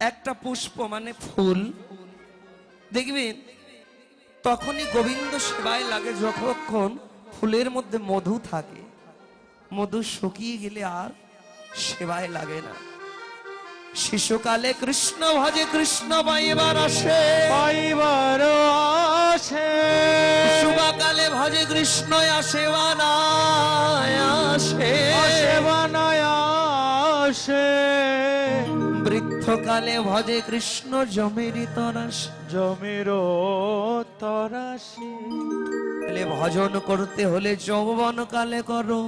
একটা পুষ্প মানে ফুল। দেখবেন তখনই গোবিন্দ সেবায় লাগে যখন ফুলের মধ্যে মধু থাকে। মধু শুকিয়ে গেলে আর সেবায় লাগে না। শিশুকালে কৃষ্ণ ভজে কৃষ্ণ পাইবার আসে। পাইবার আসে। শুভাকালে ভজে কৃষ্ণ আসে বানায় আসে। আসে বানায় আসে। বৃদ্ধকালে ভজে কৃষ্ণ জমেরি তরাস। জমির তরাসি। তাহলে ভজন করতে হলে যৌবন কালে করো।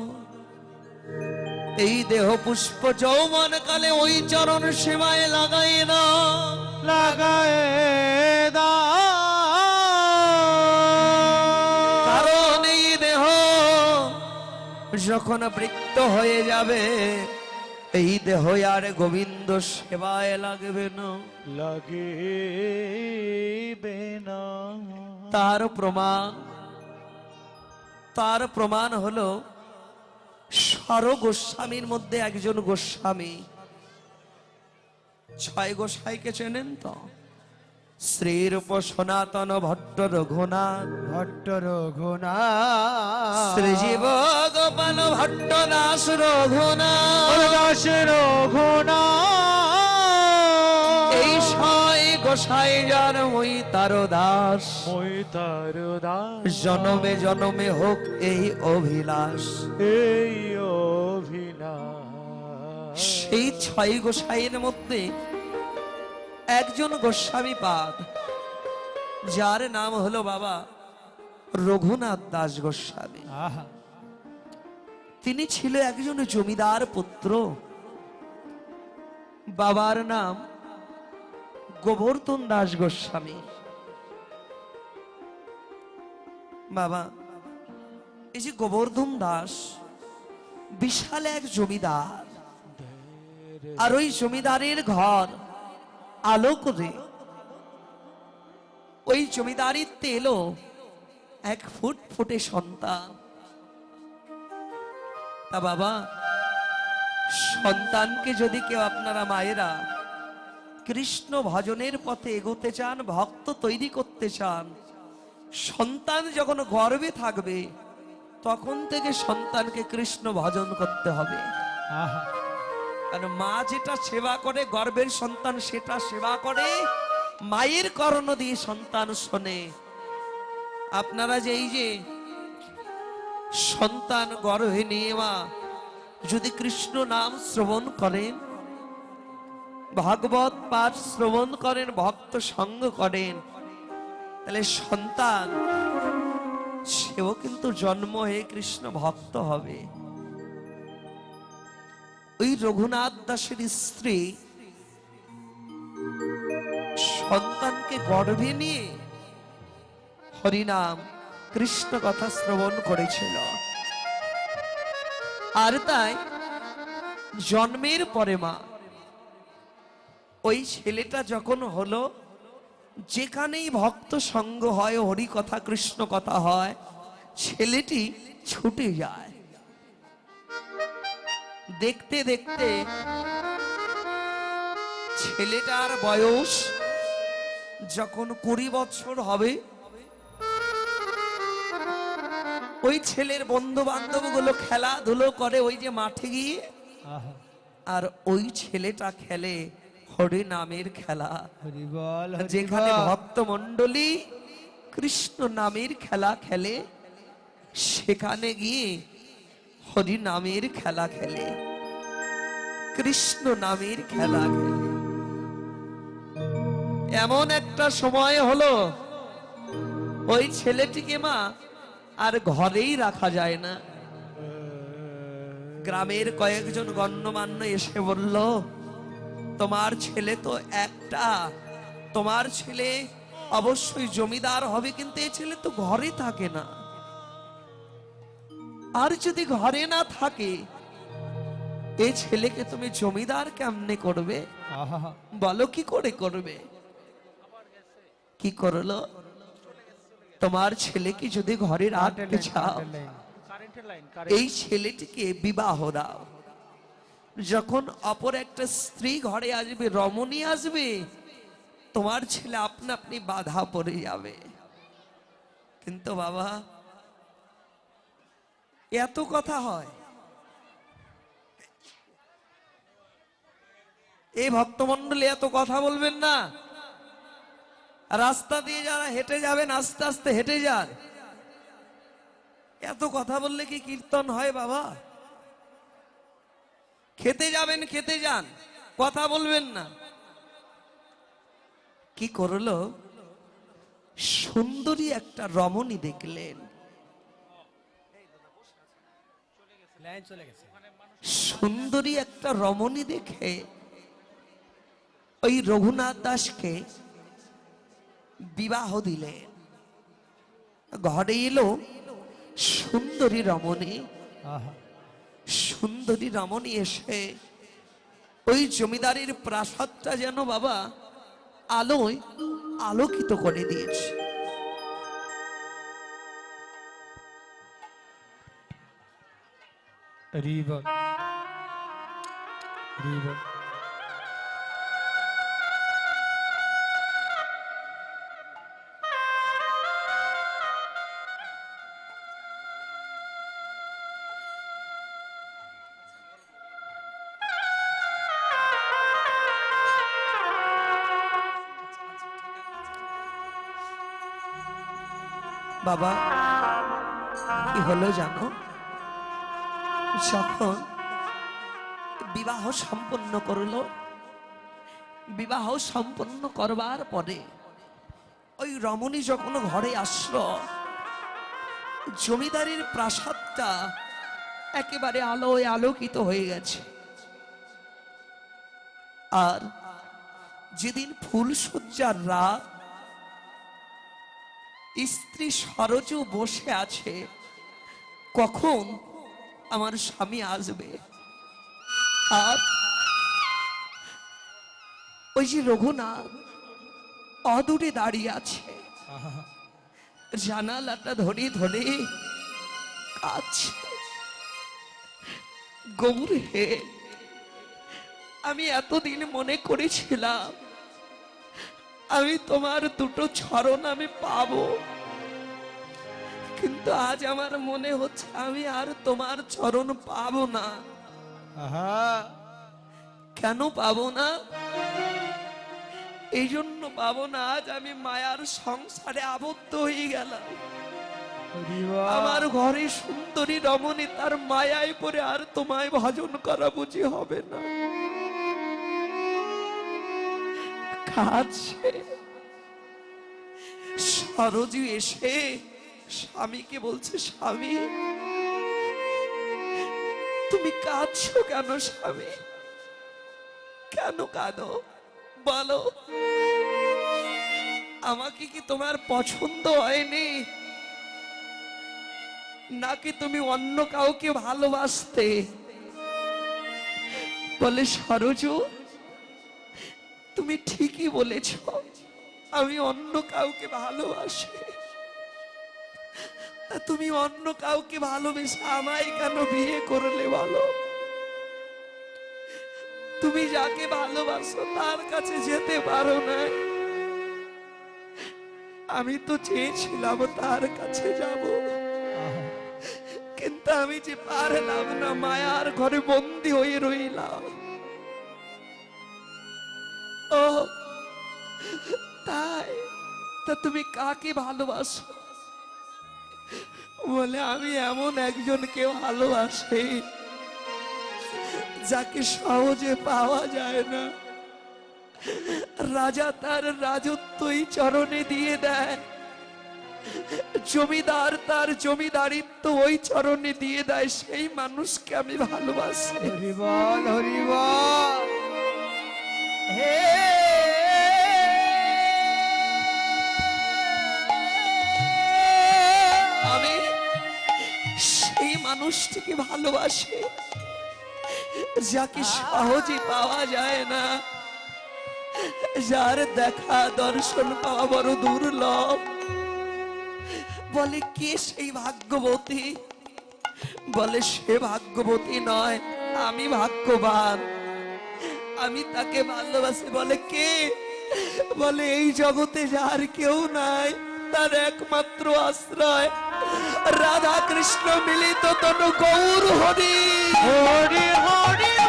এই দেহ পুষ্প যৌবন কালে ওই চরণ সেবায় লাগাই না। লাগায় দা কারণ এই দেহ যখন বৃত্ত হয়ে যাবে এই দেহ আর গোবিন্দ সেবায় লাগবে না। লাগিবে না। তার প্রমাণ তার প্রমাণ হলো সর গোস্বামীর মধ্যে একজন গোস্বামী। ছয় গোসাইকে চেনেন তো? শ্রীরূপ সনাতন ভট্ট রঘুনাথ। ভট্ট রঘুনা শ্রীজীব গোপাল ভট্ট দাস রঘুনাথ। রঘুনা এই ছয় গোসাই যার মই তার দাস। মই তার দাস। জনমে জনমে হোক এই অভিলাষ। এই অভিলাষ। সেই ছয় গোসাইয়ের মধ্যে একজন গোস্বামী পাদ যার নাম হলো বাবা রঘুনাথ দাস গোস্বামী। তিনি ছিল একজন জমিদার পুত্র। বাবার নাম গোবর্ধন দাস গোস্বামী। বাবা, এই যে গোবর্ধন দাস বিশাল এক জমিদার। আর ওই জমিদারের ঘর আলো করে ওই জমিদারির তেলও এক ফুট ফুটে সন্তান। তা বাবা সন্তানকে যদি কেউ আপনারা মায়েরা কৃষ্ণ ভজনের পথে এগোতে চান ভক্ত তৈরি করতে চান সন্তান যখন গর্বে থাকবে তখন থেকে সন্তানকে কৃষ্ণ ভজন করতে হবে। আর মা যেটা সেবা করে গর্বের সন্তান সেটা সেবা করে মায়ের কর্ণ দিয়ে সন্তান শোনে। আপনারা যে এই যে সন্তান গর্ভে নিয়ে মা যদি কৃষ্ণ নাম শ্রবণ করেন, ভাগবত পাঠ শ্রবণ করেন, ভক্ত সঙ্গ করেন, তাহলে সন্তান, সেও কিন্তু জন্ম হয়ে কৃষ্ণ ভক্ত হবে। ওই রঘুনাথ দাসের স্ত্রী সন্তানকে গর্ভে নিয়ে হরিনাম কৃষ্ণ কথা শ্রবণ করেছিল। আর তাই জন্মের পরে মা, ওই ছেলেটা যখন হলো, যেখানেই ভক্ত সঙ্গ হয় হরি কথা কৃষ্ণ কথা হয়, ছেলেটি ছুটে যায়। দেখতে দেখতে ছেলেটার বয়স যখন কুড়ি বছর হবে ওই ছেলের বন্ধু বান্ধবগুলো খেলাধুলো করে ওই যে মাঠে গিয়ে আর ওই ছেলেটা খেলে হরি নামের খেলা। যেখানে ভক্ত মন্ডলী কৃষ্ণ নামের খেলা খেলে সেখানে গিয়ে হরি নামের খেলা খেলে। কৃষ্ণ নামের খেলা খেলে। এমন একটা সময় হলো ওই ছেলেটিকে মা আর ঘরেই রাখা যায় না। গ্রামের কয়েকজন গণ্যমান্য এসে বলল তোমার ছেলে তো একটা। তোমার ছেলে অবশ্যই জমিদার হবে কিন্তু এই ছেলে তো ঘরে থাকে না। আর যদি ঘরে না থাকে এই ছেলেকে তুমি জমিদার কেমনে করবে? বলো কি করে করবে? কি করল? তোমার ছেলেকে যদি ঘরে রাখতে চাও এই ছেলেটিকে বিবাহ দাও। যখন অপর একটা স্ত্রী ঘরে আসবে রমণী আসবে তোমার ছেলে আপনা আপনি বাধা পড়ে যাবে। কিন্তু বাবা এত কথা হয়। এই ভক্তমন্ডলী এত কথা বলবেন না। রাস্তা দিয়ে যারা হেঁটে যাবেন আস্তে আস্তে হেঁটে যান। এত কথা বললে কি কীর্তন হয় বাবা? খেতে যাবেন খেতে যান কথা বলবেন না। কি করল? সুন্দরী একটা রমণী দেখলেন। সুন্দরী একটা রমণী দেখে ওই রঘুনাথ দাসকে বিবাহ দিলেন ঘরে এলো সুন্দরী রমণী। সুন্দরী রমণী এসে ওই জমিদারির প্রাসাদটা যেন বাবা আলোয় আলোকিত করে দিয়েছে। রিবল রিবল বাবা কি হলো জানো যখন বিবাহ সম্পন্ন করল, বিবাহ সম্পন্ন করবার পরে ওই রমণী যখন ঘরে আসলো, জমিদারির প্রাসাদটা একেবারে আলোয় আলোকিত হয়ে গেছে। আর যেদিন ফুলসজ্জার রাত স্ত্রী সরজু বসে আছে। কখন আমার স্বামী আসবে? আর ওই যে রঘুনাথ অদূরে দাঁড়িয়ে আছে। জানালাটা ধরে ধরে কাছে গৌর হে, আমি এতদিন মনে করেছিলাম আমি তোমার দুটো চরণ আমি পাবো। কিন্তু আজ আমার মনে হচ্ছে আমি আর তোমার চরণ পাবো না। আহা। কেন পাবো না? এই জন্য পাবো না আজ আমি মায়ার সংসারে আবদ্ধ হয়ে গেলাম। আমার ঘরে সুন্দরী রমণী তার মায়ায় পরে আর তোমায় ভজন করা বুঝি হবে না। কাছে। সরজু এসে স্বামীকে বলছে, স্বামী, তুমি কাঁদছো কেন স্বামী? কেন কাঁদো? বলো। আমাকে কি তোমার পছন্দ হয়নি? নাকি তুমি অন্য কাউকে ভালোবাসতে? বলে সরজু তুমি ঠিকই বলেছ। আমি অন্য কাউকে ভালোবাসি। তুমি অন্য কাউকে ভালোবেসে আমায় কেন বিয়ে করলে বলো? তুমি যাকে ভালোবাসো তার কাছে যেতে পারো না। আমি তো চেয়েছিলাম তার কাছে যাব। কিন্তু আমি যে পারলাম না, মায়ার ঘরে বন্দি হয়ে রইলাম। ও, তাই, তা তুমি কাকে ভালোবাসো? বলে, আমি এমন একজনকে ভালোবাসি যাকে সহজে পাওয়া যায় না। রাজা তার রাজত্বই চরণে দিয়ে দেয়। জমিদার তার জমিদারিত্ব ওই চরণে দিয়ে দেয়। সেই মানুষকে আমি ভালোবাসি। হরিবল হরিবল আমি সেই মানুষটিকে ভালোবাসি, যাকে সহজে পাওয়া যায় না। যার দেখা দর্শন পাওয়া বড় দুর্লভ। বলে, কে সেই ভাগ্যবতী? বলে, সে ভাগ্যবতী নয়, আমি ভাগ্যবান। আমি তাকে ভালোবাসি, বলে কে? বলে, এই জগতে যার কেউ নাই, তার একমাত্র আশ্রয় রাধা কৃষ্ণ মিলিত তনু গৌর হরি। হরি হরি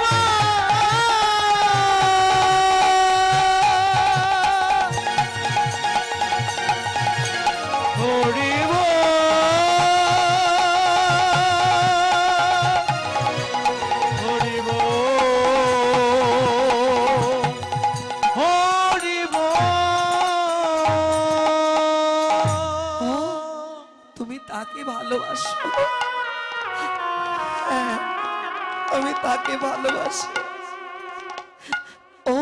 তাকে ভালোবাসি। ও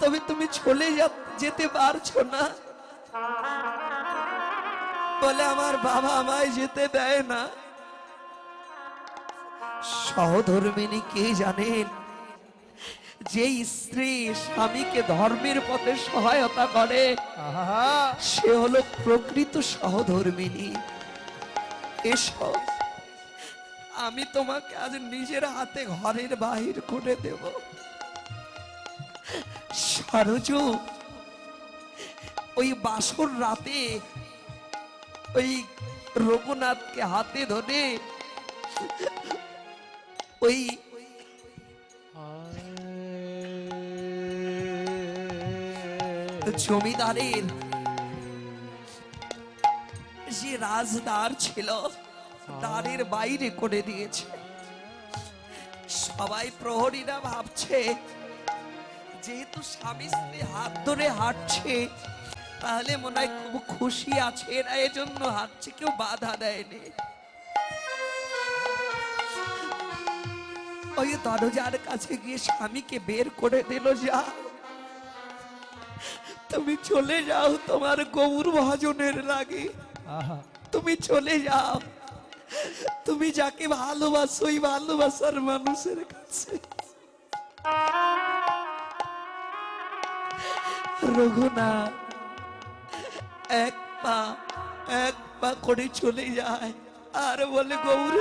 তবে তুমি চলে যেতে পারছ না। বলে আমার বাবা আমায় যেতে দেয় না। সহধর্মিনী কে জানেন? যে স্ত্রী স্বামীকে ধর্মের পথে সহায়তা করে সে হলো প্রকৃত সহধর্মিনী এসো। আমি তোমাকে আজ নিজের হাতে ঘরের বাহির করে দেব। সরজু, ওই বাসর রাতে ওই রঘুনাথকে হাতে ধরে ওই জমিদারের যে রাজদার ছিল দ্বারের বাইরে করে দিয়েছে। সবাই প্রহরীরা ভাবছে যেহেতু স্বামী স্ত্রী হাত ধরে হাঁটছে তাহলে মনে হয় খুব খুশি আছে এরা এজন্য হাঁটছে কেউ বাধা দেয়নি। ওই দরজার কাছে গিয়ে স্বামীকে বের করে দিল যা তুমি চলে যাও তোমার গৌর ভজনের লাগে। আহা। তুমি চলে যাও। তুমি যাকে ভালোবাসো ওই ভালোবাসার মানুষের কাছে। রঘুনাথ এক পা এক পা করে চলে যায়। আর বলে, গৌর,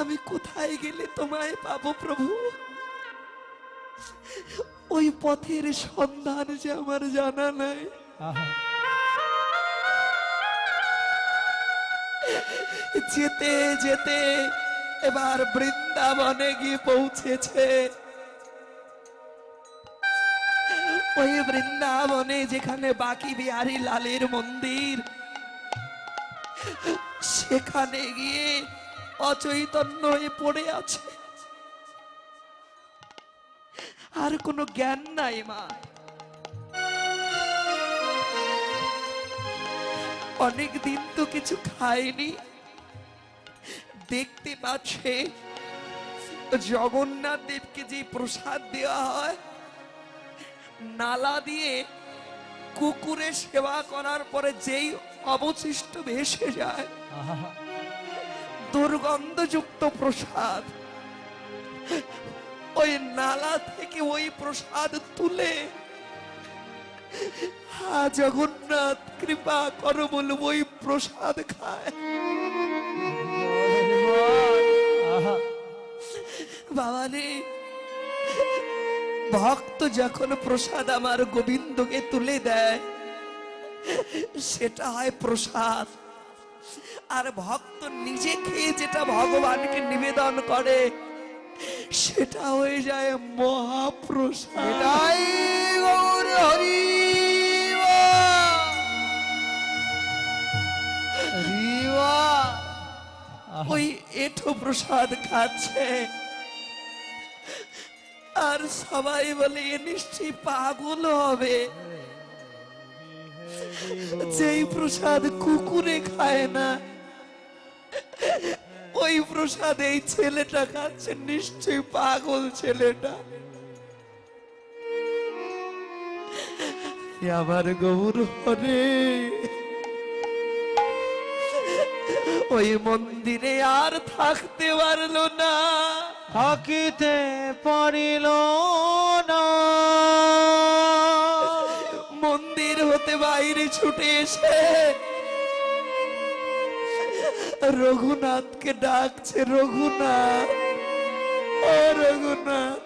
আমি কোথায় গেলে তোমায় পাবো প্রভু? ওই পথের সন্ধান যে আমার জানা নাই। যেতে যেতে এবার বৃন্দাবনে গিয়ে পৌঁছেছে। ওই বৃন্দাবনে যেখানে বাকি বিহারি লালের মন্দির, সেখানে গিয়ে অচৈতন্য হয়ে পড়ে আছে। আর কোনো জ্ঞান নাই মা। অনেক দিন তো কিছু খায়নি দেখতে পাচ্ছে। জগন্নাথ দেবকে যে প্রসাদ দেওয়া হয়, নালা দিয়ে কুকুরে সেবা করার পরে যেই অবশিষ্ট ভেসে যায়, দুর্গন্ধযুক্ত প্রসাদ, ওই নালা থেকে ওই প্রসাদ তুলে, হা জগন্নাথ, কৃপা করো বলে ওই প্রসাদ খায়। ভক্ত যখন প্রসাদ আমার গোবিন্দকে তুলে দেয় সেটা হয় প্রসাদ। আর ভক্ত নিজে খেয়ে যেটা ভগবানকে নিবেদন করে সেটা হয়ে যায় মহাপ্রসাদ। হরি ওই এঠো প্রসাদ খাচ্ছে। আর সবাই বলে, এ নিশ্চয়ই পাগল হবে। যেই প্রসাদ কুকুরে খায় না, ওই প্রসাদ এই ছেলেটা খাচ্ছে, নিশ্চয়ই পাগল ছেলেটা। আমার গৌর হরে। ওই মন্দিরে আর থাকতে পারল না। থাকিতে পারিল না। মন্দির হতে বাইরে ছুটে এসে রঘুনাথকে ডাকছে, রঘুনাথ, ও রঘুনাথ।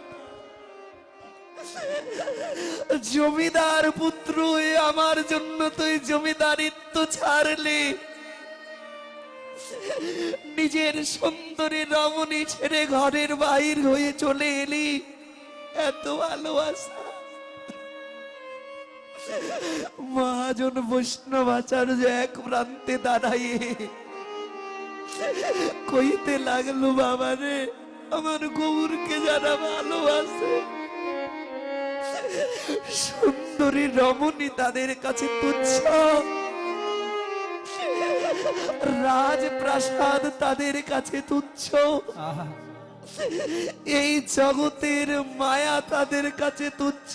জমিদার পুত্র আমার জন্য তুই জমিদারিত্ব ছাড়লি। নিজের সুন্দরী রমণী ছেড়ে ঘরের বাইর হয়ে চলে এলি। এত ভালোবাসা। মহাজন বৈষ্ণবাচার্য এক প্রান্তে দাঁড়াইয়ে কইতে লাগল, বাবা রে, আমার গৌরকে যারা ভালোবাসে, সুন্দরী রমণী তাদের কাছে তুচ্ছ। রাজপ্রাসাদ তাদের কাছে তুচ্ছ। এই জগতের মায়া তাদের কাছে তুচ্ছ।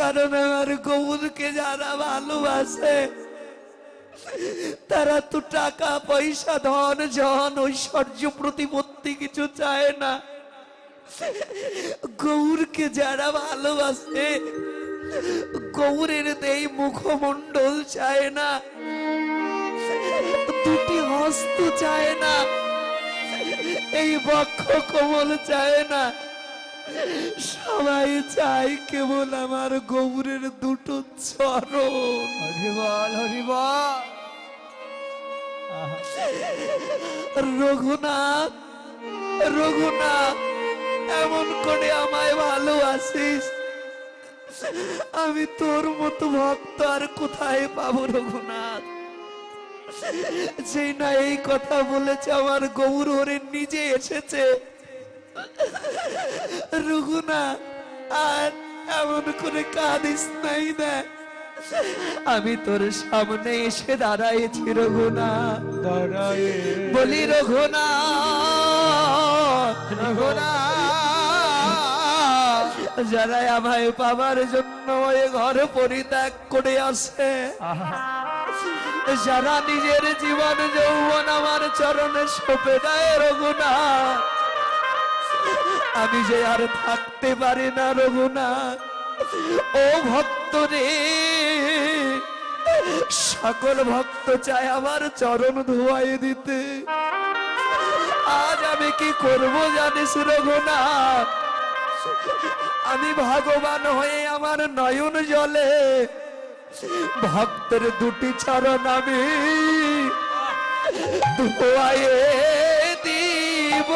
কারণ আমার গৌরকে যারা ভালোবাসে তারা তো টাকা পয়সা ধন জন ঐশ্বর্য প্রতিপত্তি কিছু চায় না। গৌরকে যারা ভালোবাসে গৌরের দেই মুখমণ্ডল চায় না। দুটি হস্ত চায় না এই বক্ষ কমল চায় না। সবাই চায় কেবল আমার গৌরের দুটো চরণ। হরি বল হরি বল আহা রঘুনাথ রঘুনাথ এমন করে আমায় ভালো ভালোবাসিস? আমি তোর মতো ভক্ত আর কোথায় পাবো রঘুনাথ? যে না এই কথা বলেছে, আমার গৌর হরে নিজে এসেছে। রঘুনাথ আর এমন করে কাঁদিস নাই দেখ আমি তোর সামনে এসে দাঁড়াইছি, রঘুনা। দাঁড়ায়ে বলি, রঘুনা রঘুনা যারা আমায় পাবার জন্য ওই ঘর পরিত্যাগ করে আসে। যারা নিজের জীবন যৌবন আমার চরণে সপে দেয় রঘুনা, আমি যে আর থাকতে পারি না রঘুনা। ও ভক্ত রে, সকল ভক্ত চায় আমার চরণ ধোয়াই দিতে। আজ আমি কি করব জানিস রঘুনাথ আমি ভগবান হয়ে আমার নয়ন জলে ভক্তের দুটি চরণ আমি ধোয়াইয়ে দিব।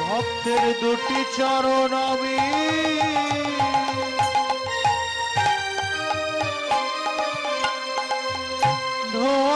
ভক্তের দুটি চরণ আমি ধোয়ে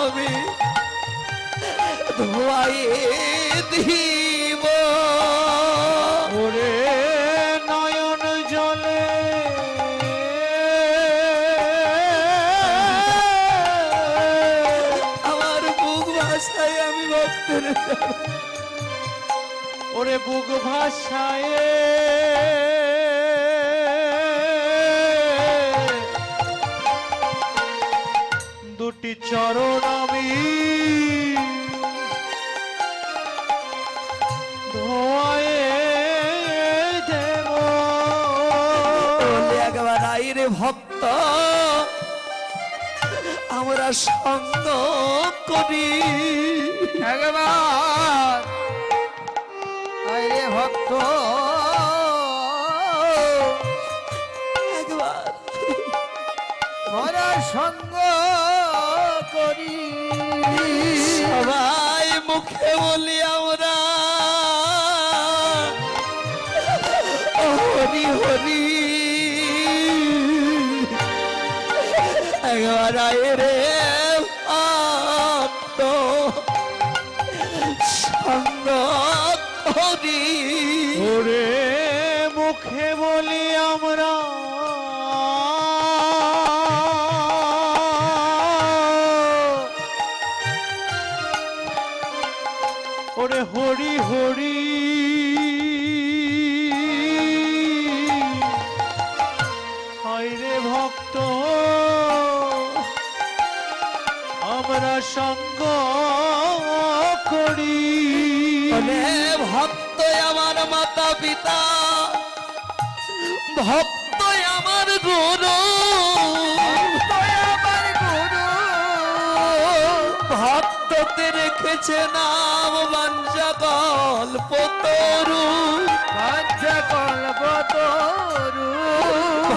আমি ধোয়াইয়ে দিব। ওরে নয়ন জলে। আমার মুখ ভাষায় আমি ভক্তের ওরে বুক ভাষায় দুটি চরণ আমি আমরা সঙ্গ করি। আরে ভক্ত। একবার। মরা সঙ্গ করি। সবাই মুখে বলি আমরা Olha ele!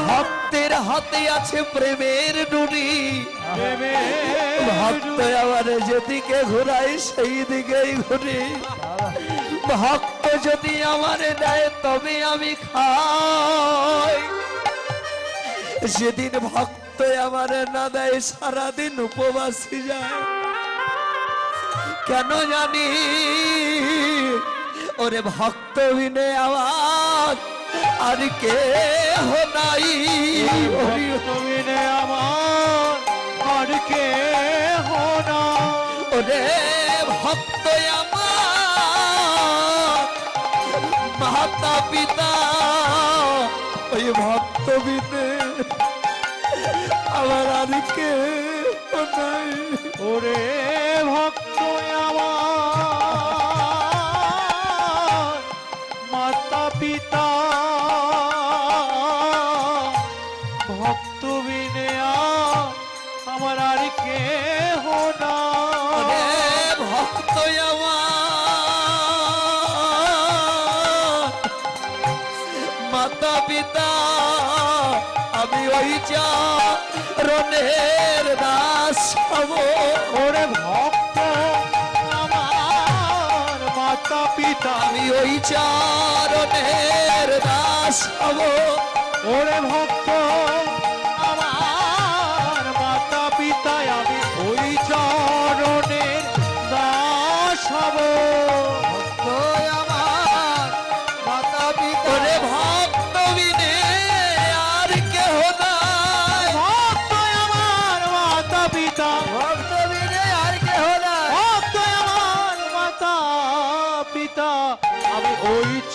ভক্তের হাতে আছে প্রেমের নুড়ি ভক্ত আমার যেদিকে ঘুরাই সেই দিকেই ঘুরি। ভক্ত যদি আমার দেয় তবে আমি খাই। যেদিন ভক্ত আমার না দেয়, সারাদিন উপবাসী যায়। কেন জানি? ওরে ভক্ত বিনে আমার আর কে নাই। হরি ভক্তবিনে আমার আর কে ওরে ভক্ত আমার মাতা পিতা ওই ভক্ত বিনে আমার আর কে নাই। ওরে ভক্ত আমার মাতা পিতা ওই যা রনের দাস হব। ওরে ভক্ত আমার মাতা পিতা। আমি ওই চারণের দাস হব। ওরে ভক্ত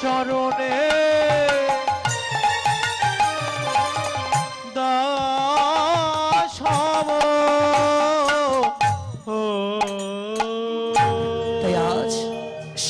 চরণে